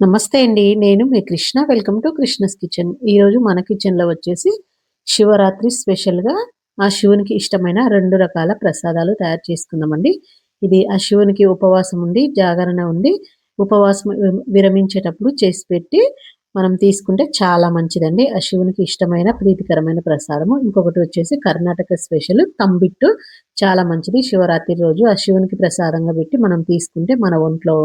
నమస్తే అండి. నేను మీ Krishna. Welcome to Krishna's kitchen. ఈరోజు మన కిచెన్లో వచ్చేసి శివరాత్రి స్పెషల్గా ఆ శివునికి ఇష్టమైన రెండు రకాల ప్రసాదాలు తయారు చేసుకుందామండి ఇది ఆ శివునికి ఉపవాసం ఉండి జాగరణ ఉండి ఉపవాసం విరమించేటప్పుడు చేసి పెట్టి మనం తీసుకుంటే చాలా మంచిదండి. ఆ శివునికి ఇష్టమైన ప్రీతికరమైన ప్రసాదము. ఇంకొకటి వచ్చేసి కర్ణాటక స్పెషల్ తంబిట్టు చాలా మంచిది. శివరాత్రి రోజు ఆ శివునికి ప్రసాదంగా పెట్టి మనం తీసుకుంటే మన ఒంట్లో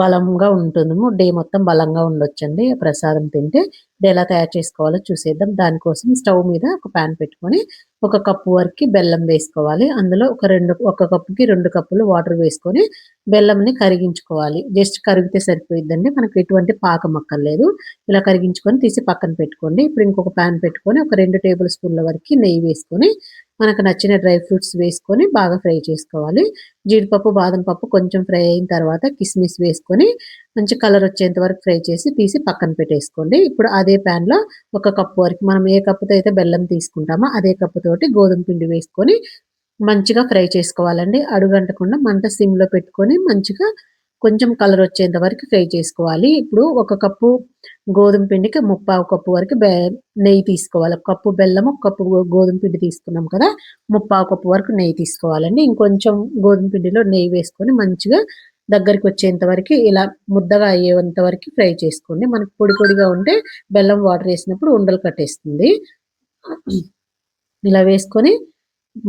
బలంగా ఉంటుంది. డే మొత్తం బలంగా ఉండొచ్చండి. ప్రసాదం తింటే ఇది ఎలా తయారు చేసుకోవాలో చూసేద్దాం. దానికోసం స్టవ్ మీద ఒక ప్యాన్ పెట్టుకొని ఒక కప్పు వరకు బెల్లం వేసుకోవాలి. అందులో ఒక రెండు ఒక కప్పుకి రెండు కప్పులు వాటర్ వేసుకొని బెల్లంని కరిగించుకోవాలి. జస్ట్ కరిగితే సరిపోయిద్దండి. మనకు ఎటువంటి పాకం అక్కర్లేదు. ఇలా కరిగించుకొని తీసి పక్కన పెట్టుకోండి. ఇప్పుడు ఇంకొక ప్యాన్ పెట్టుకొని ఒక రెండు టేబుల్ స్పూన్ల వరకు నెయ్యి వేసుకొని మనకు నచ్చిన డ్రై ఫ్రూట్స్ వేసుకొని బాగా ఫ్రై చేసుకోవాలి. జీడిపప్పు బాదం పప్పు కొంచెం ఫ్రై అయిన తర్వాత కిస్మిస్ వేసుకొని మంచి కలర్ వచ్చేంత వరకు ఫ్రై చేసి తీసి పక్కన పెట్టేసుకోండి. ఇప్పుడు అదే ప్యాన్లో ఒక కప్పు వరకు మనం ఏ కప్పుతో అయితే బెల్లం తీసుకుంటామో అదే కప్పుతోటి గోధుమ పిండి వేసుకొని మంచిగా ఫ్రై చేసుకోవాలండి. అడుగంటకుండా మంట సిమ్లో పెట్టుకొని మంచిగా కొంచెం కలర్ వచ్చేంత వరకు ఫ్రై చేసుకోవాలి. ఇప్పుడు ఒక కప్పు గోధుమ పిండికి ముప్పావు కప్పు వరకు బె నెయ్యి తీసుకోవాలి. ఒక కప్పు బెల్లం ఒక కప్పు గోధుమ పిండి తీసుకున్నాం కదా ముప్పావు కప్పు వరకు నెయ్యి తీసుకోవాలండి. ఇంకొంచెం గోధుమ పిండిలో నెయ్యి వేసుకొని మంచిగా దగ్గరికి వచ్చేంత వరకు ఇలా ముద్దగా అయ్యేంత వరకు ఫ్రై చేసుకోండి. మనకు పొడి పొడిగా ఉంటే బెల్లం వాటర్ వేసినప్పుడు ఉండలు కట్టేస్తుంది. ఇలా వేసుకొని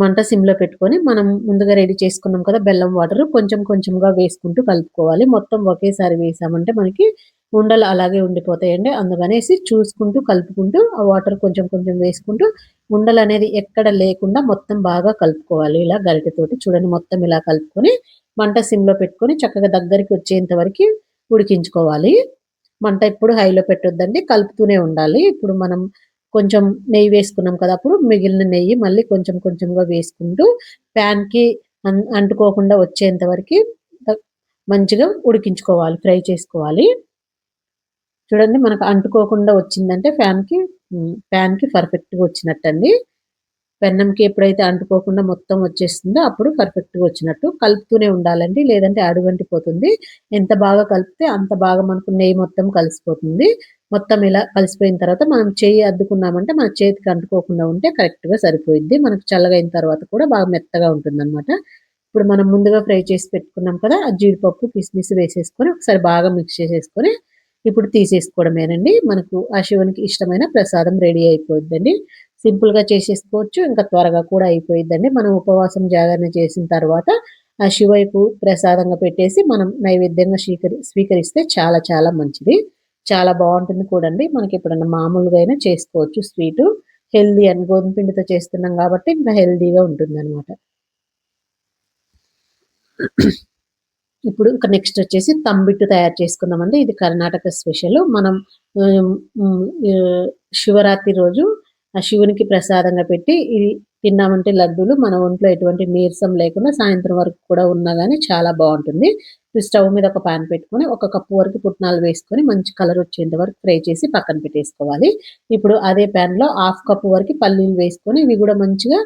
మంట సిమ్లో పెట్టుకొని మనం ముందుగా రెడీ చేసుకున్నాం కదా బెల్లం వాటర్ కొంచెం కొంచెంగా వేసుకుంటూ కలుపుకోవాలి. మొత్తం ఒకేసారి వేసామంటే మనకి ఉండలు అలాగే ఉండిపోతాయండి. అందుకనేసి చూసుకుంటూ కలుపుకుంటూ ఆ వాటర్ కొంచెం కొంచెం వేసుకుంటూ ఉండలు అనేది ఎక్కడ లేకుండా మొత్తం బాగా కలుపుకోవాలి. ఇలా గరిటెతోటి చూడండి మొత్తం ఇలా కలుపుకొని మంట సిమ్లో పెట్టుకొని చక్కగా దగ్గరికి వచ్చేంత వరకు ఉడికించుకోవాలి. మంట ఎప్పుడు హైలో పెట్టొద్దండి కలుపుతూనే ఉండాలి. ఇప్పుడు మనం కొంచెం నెయ్యి వేసుకున్నాం కదా అప్పుడు మిగిలిన నెయ్యి మళ్ళీ కొంచెం కొంచెంగా వేసుకుంటూ ప్యాన్కి అంటుకోకుండా వచ్చేంత వరకు మంచిగా ఉడికించుకోవాలి ఫ్రై చేసుకోవాలి. చూడండి మనకు అంటుకోకుండా వచ్చిందంటే ఫ్యాన్కి ప్యాన్కి పర్ఫెక్ట్గా వచ్చినట్టండి. పెన్నంకి ఎప్పుడైతే అంటుకోకుండా మొత్తం వచ్చేస్తుందో అప్పుడు పర్ఫెక్ట్గా వచ్చినట్టు కలుపుతూనే ఉండాలండి లేదంటే అడుగంటిపోతుంది. ఎంత బాగా కలిపితే అంత బాగా మనకు నెయ్యి మొత్తం కలిసిపోతుంది. మొత్తం ఇలా కలిసిపోయిన తర్వాత మనం చేయి అద్దుకున్నామంటే మన చేతికి అంటుకోకుండా ఉంటే కరెక్ట్గా సరిపోయింది మనకు చల్లగైన తర్వాత కూడా బాగా మెత్తగా ఉంటుంది అనమాట ఇప్పుడు మనం ముందుగా ఫ్రై చేసి పెట్టుకున్నాం కదా ఆ జీడిపప్పు కిస్మిస్ వేసేసుకొని ఒకసారి బాగా మిక్స్ చేసేసుకొని ఇప్పుడు తీసేసుకోవడమేనండి. మనకు ఆ శివునికి ఇష్టమైన ప్రసాదం రెడీ అయిపోద్దండి సింపుల్గా చేసేసుకోవచ్చు ఇంకా త్వరగా కూడా అయిపోయిద్దండి. మనం ఉపవాసం జాగరణ చేసిన తర్వాత ఆ శివయ్యకు ప్రసాదంగా పెట్టేసి మనం నైవేద్యంగా స్వీకరి స్వీకరిస్తే చాలా చాలా మంచిది. చాలా బాగుంటుంది కూడండి. మనకి ఎప్పుడన్నా మామూలుగా అయినా చేసుకోవచ్చు. స్వీటు హెల్దీ అని గోధుమ పిండితో చేస్తున్నాం కాబట్టి ఇంకా హెల్దీగా ఉంటుంది అనమాట ఇప్పుడు ఇంకా నెక్స్ట్ వచ్చేసి తంబిట్టు తయారు చేసుకుందామండి. ఇది కర్ణాటక స్పెషల్. మనం శివరాత్రి రోజు ఆ శివునికి ప్రసాదంగా పెట్టి ఇది తిన్నామంటే లడ్డూలు మన ఒంట్లో ఎటువంటి నీరసం లేకుండా సాయంత్రం వరకు కూడా ఉన్నా కానీ చాలా బాగుంటుంది. స్టవ్ మీద ఒక పాన్ పెట్టుకొని ఒక కప్పు వరకు పుట్నాలు వేసుకొని మంచి కలర్ వచ్చేంత వరకు ఫ్రై చేసి పక్కన పెట్టేసుకోవాలి. ఇప్పుడు అదే ప్యాన్లో హాఫ్ కప్పు వరకు పల్లీలు వేసుకొని ఇవి కూడా మంచిగా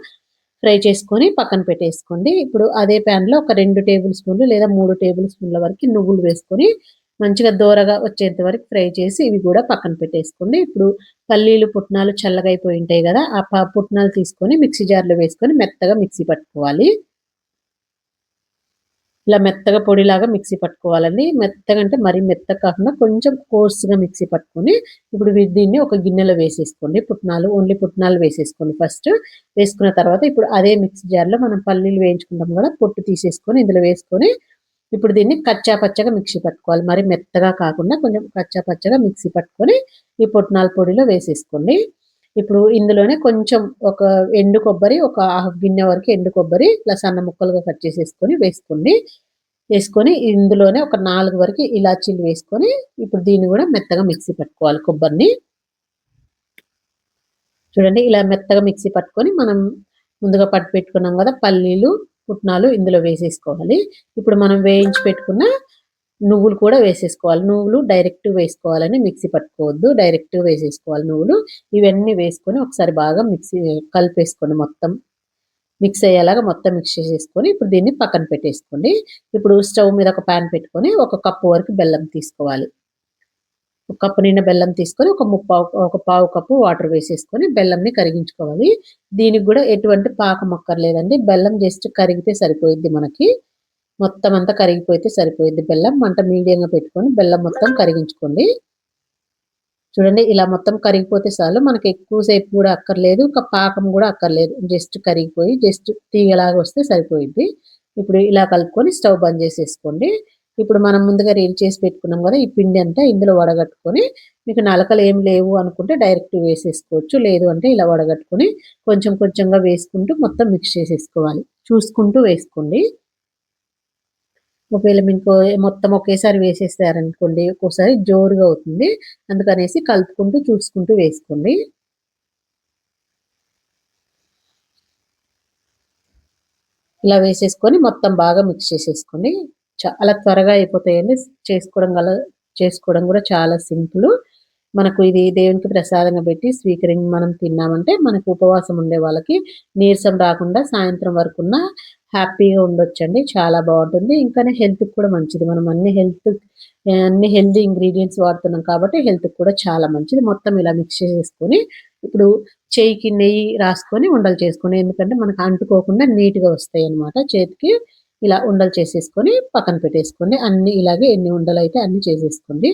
ఫ్రై చేసుకొని పక్కన పెట్టేసుకోండి. ఇప్పుడు అదే ప్యాన్లో ఒక రెండు టేబుల్ స్పూన్లు లేదా మూడు టేబుల్ స్పూన్ల వరకు నువ్వులు వేసుకొని మంచిగా దూరగా వచ్చేంత వరకు ఫ్రై చేసి ఇవి కూడా పక్కన పెట్టేసుకోండి. ఇప్పుడు పల్లీలు పుట్నాలు చల్లగా అయిపోయి ఉంటాయి కదా ఆ పుట్నాలు తీసుకొని మిక్సీ జార్లో వేసుకొని మెత్తగా మిక్సీ పట్టుకోవాలి. ఇలా మెత్తగా పొడిలాగా మిక్సీ పట్టుకోవాలండి. మెత్తగా అంటే మరీ మెత్తగా కాకుండా కొంచెం కోర్స్గా మిక్సీ పట్టుకొని ఇప్పుడు దీన్ని ఒక గిన్నెలో వేసేసుకోండి. పుట్నాలు ఓన్లీ పుట్నాలు వేసేసుకోండి ఫస్ట్. వేసుకున్న తర్వాత ఇప్పుడు అదే మిక్సీ జార్లో మనం పల్లీలు వేయించుకుంటాం కదా పొట్టు తీసేసుకొని ఇందులో వేసుకొని ఇప్పుడు దీన్ని కచ్చా పచ్చగా మిక్సీ పట్టుకోవాలి. మరి మెత్తగా కాకుండా కొంచెం కచ్చా పచ్చగా మిక్సీ పట్టుకొని ఈ పొట్నాల పొడిలో వేసేసుకోండి. ఇప్పుడు ఇందులోనే కొంచెం ఒక ఎండు కొబ్బరి ఒక హాఫ్ గిన్నె వరకు ఎండు కొబ్బరి ఇలా సన్న ముక్కలుగా కట్ చేసేసుకొని వేసుకోండి. వేసుకొని ఇందులోనే ఒక నాలుగు వరకు ఇలాచీలు వేసుకొని ఇప్పుడు దీన్ని కూడా మెత్తగా మిక్సీ పట్టుకోవాలి కొబ్బరిని. చూడండి ఇలా మెత్తగా మిక్సీ పట్టుకొని మనం ముందుగా పట్టు పెట్టుకున్నాం కదా పల్లీలు పుట్నాలు ఇందులో వేసేసుకోవాలి. ఇప్పుడు మనం వేయించి పెట్టుకున్న నువ్వులు కూడా వేసేసుకోవాలి. నువ్వులు డైరెక్ట్ వేసుకోవాలని మిక్సీ పట్టుకోవద్దు. డైరెక్ట్ వేసేసుకోవాలి నువ్వులు. ఇవన్నీ వేసుకొని ఒకసారి బాగా మిక్సీ కలిపేసుకోండి మొత్తం. మిక్స్ అయ్యేలాగా మొత్తం మిక్స్ చేసేసుకొని ఇప్పుడు దీన్ని పక్కన పెట్టేసుకోండి. ఇప్పుడు స్టవ్ మీద ఒక ప్యాన్ పెట్టుకొని ఒక కప్పు వరకు బెల్లం తీసుకోవాలి. ఒక కప్పు నిండా బెల్లం తీసుకొని ఒక ముప్పావు ఒక పావు కప్పు వాటర్ వేసేసుకొని బెల్లంని కరిగించుకోవాలి. దీనికి కూడా ఎటువంటి పాకం అక్కర్లేదండి బెల్లం జస్ట్ కరిగితే సరిపోయిద్ది మనకి. మొత్తం అంతా కరిగిపోతే సరిపోయిద్ది బెల్లం. మంట మీడియంగా పెట్టుకొని బెల్లం మొత్తం కరిగించుకోండి. చూడండి ఇలా మొత్తం కరిగిపోతే చాలు. మనకి ఎక్కువసేపు కూడా అక్కర్లేదు. ఒక పాకం కూడా అక్కర్లేదు. జస్ట్ కరిగిపోయి జస్ట్ తీగలాగా వస్తే సరిపోయింది ఇప్పుడు ఇలా కలుపుకొని స్టవ్ బంద్ చేసేసుకోండి. ఇప్పుడు మనం ముందుగా రెడీ చేసి పెట్టుకున్నాం కదా ఈ పిండి అంతా ఇందులో వడగట్టుకొని మీకు నలకలు ఏం లేవు అనుకుంటే డైరెక్ట్ వేసేసుకోవచ్చు. లేదు అంటే ఇలా వడగట్టుకొని కొంచెం కొంచెంగా వేసుకుంటూ మొత్తం మిక్స్ చేసేసుకోవాలి. చూసుకుంటూ వేసుకోండి. ఒకవేళ మీకు మొత్తం ఒకేసారి వేసేసారనుకోండి ఒక్కోసారి జోరుగా అవుతుంది. అందుకనేసి కలుపుకుంటూ చూసుకుంటూ వేసుకోండి. ఇలా వేసేసుకొని మొత్తం బాగా మిక్స్ చేసేసుకోండి. చాలా త్వరగా అయిపోతాయండి. చేసుకోవడం గల చేసుకోవడం కూడా చాలా సింపుల్. మనకు ఇది దేవునికి ప్రసాదంగా పెట్టి స్వీకరించి మనం తిన్నామంటే మనకు ఉపవాసం ఉండే వాళ్ళకి నీరసం రాకుండా సాయంత్రం వరకున్న హ్యాపీగా ఉండొచ్చండి. చాలా బాగుంటుంది. ఇంకానే హెల్త్కి కూడా మంచిది. మనం అన్ని హెల్త్ అన్ని హెల్తీ ఇంగ్రీడియంట్స్ వాడుతున్నాం కాబట్టి హెల్త్కి కూడా చాలా మంచిది. మొత్తం ఇలా మిక్స్ చేసుకొని ఇప్పుడు చేయికి నెయ్యి రాసుకొని ఉండలు చేసుకొని ఎందుకంటే మనకు అంటుకోకుండా నీట్గా వస్తాయి అనమాట చేతికి. ఇలా ఉండలు చేసేసుకొని పక్కన పెట్టేసుకోండి. అన్ని ఇలాగే ఎన్ని ఉండలు అయితే అన్ని చేసేసుకోండి.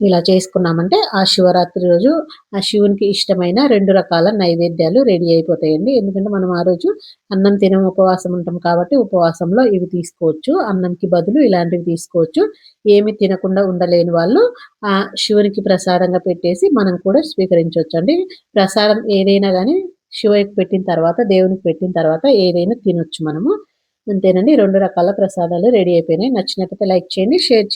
ఇలా చేసుకున్నామంటే ఆ శివరాత్రి రోజు ఆ శివునికి ఇష్టమైన రెండు రకాల నైవేద్యాలు రెడీ అయిపోతాయండి. ఎందుకంటే మనం ఆ రోజు అన్నం తినం ఉపవాసం ఉంటాం కాబట్టి ఉపవాసంలో ఇవి తీసుకోవచ్చు. అన్నంకి బదులు ఇలాంటివి తీసుకోవచ్చు. ఏమి తినకుండా ఉండలేని వాళ్ళు ఆ శివునికి ప్రసాదంగా పెట్టేసి మనం కూడా స్వీకరించవచ్చు అండి ప్రసాదం ఏదైనా కానీ శివయ్యకు పెట్టిన తర్వాత దేవునికి పెట్టిన తర్వాత ఏదైనా తినొచ్చు మనము. అంతేనండి. రెండు రకాల ప్రసాదాలు రెడీ అయిపోయినాయి. నచ్చినట్లయితే లైక్ చేయండి షేర్ చేయండి.